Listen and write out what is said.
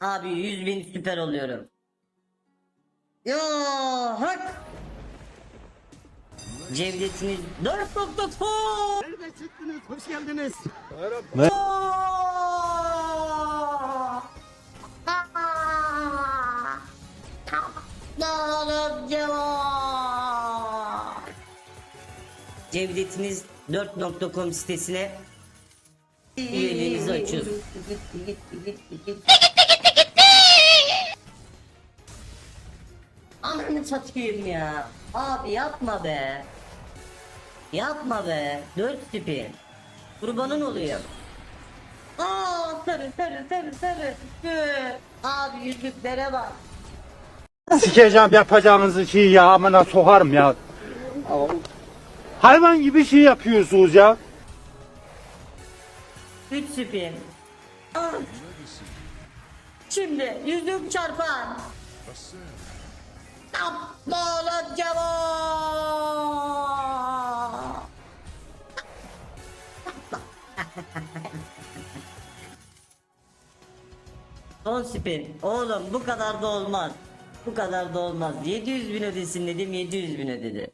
Abi 100 bin süper oluyorum. Ya hak. Cevdetiniz 4 nokta. Nereden çıktınız? Hoş geldiniz. Cevdetiniz 4.com sitesine üyeliğinizi açıyorsunuz. Ananı satayım ya. Abi yapma be. Yapma be. Dört tipi. Kurbanın oluyor. Aa sarı sarı sarı sarı. Abi yüzüklere bak. Sikeceğim yapacağınızı şey ya amına sokarım ya. Hayvan gibi şey yapıyorsunuz ya. Üç spin. Ah. Şimdi yüzük çarpan. Tapmalı. Son spin. Oğlum bu kadar da olmaz. Bu kadar da olmaz. 700 bin ödesin dedim 700 bin ödedi.